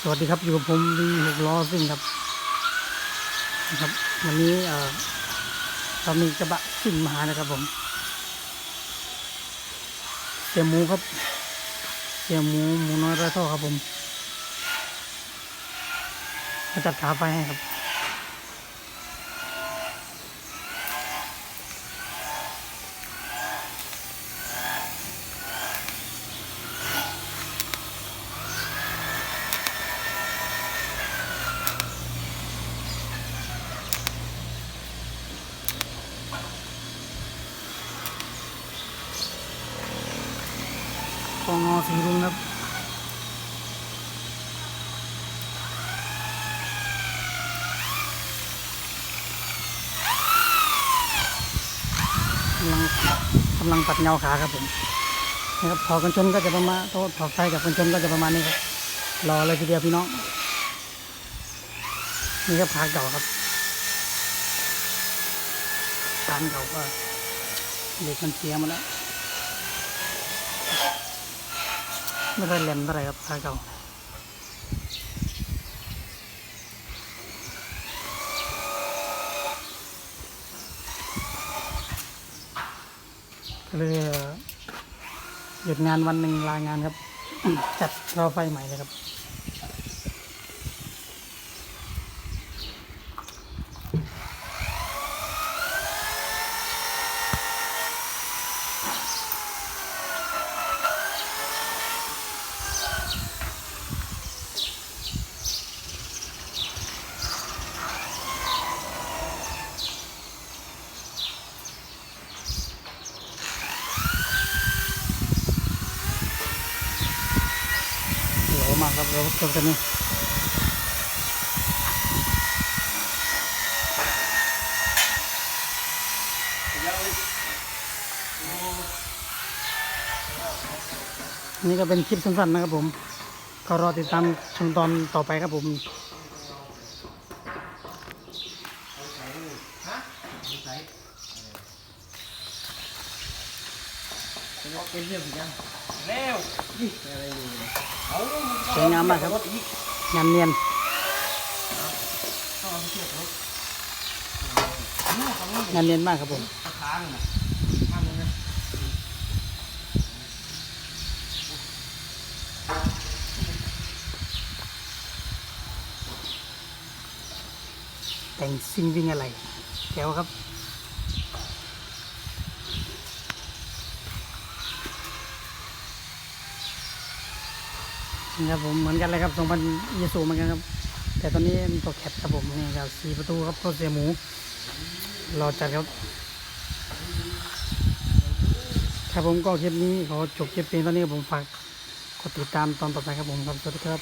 สวัสดีครับอยู่กับผมวีหกล้อซิ่งครับนะครับวันนี้เอ่อเรามีกระบะซิ่งมาหานะครับผมเสียหมูครับเสียหมูหมูน้อยไร้ท่อครับผมมาจัดขาไฟให้ครับ องอสีรุ้งครับกำลังกำลังปัดเงาขาครับผมนะครับพอกันชนก็จะประมาณโทษพอไฟกับกันชนก็จะประมาณนี้ครับรอเลยทีเดียวพี่น้องนี่ครับขาเก่าครับขาเก่าก็เด็กมันเสียหมาแล้ว ไม่ค่อยแหลมเท่าไหร่ครับขาเก่าก็เลยหยุดงานวันหนึ่งลางานครับ จัดรอไฟใหม่เลยครับ มากครับรถตัวนี้นี่ก็เป็นคลิปสั้นๆนะครับผม ก็รอติดตามชมตอนต่อไปครับผมเป็นเรื่องยัง สวยงามมากครับงานเนียนงาไปเนเนียนมากครับผมแต่งซิ่งวิ่งอะไรแก้วครับ นะครับผมเหมือนกันเลยครับสองพันยีสูเหมือนกันครับ แต่ตอนนี้เป็นตัวแคปครับผมนี่ครับสี่ประตูครับรถเสียหมูรอจัดครับ ครับผมก็คลิปนี้ขอจบคลิปเพียงเท่านี้ครับผมฝากกดติดตามตอนต่อไปครับผมครับสวัสดีครับ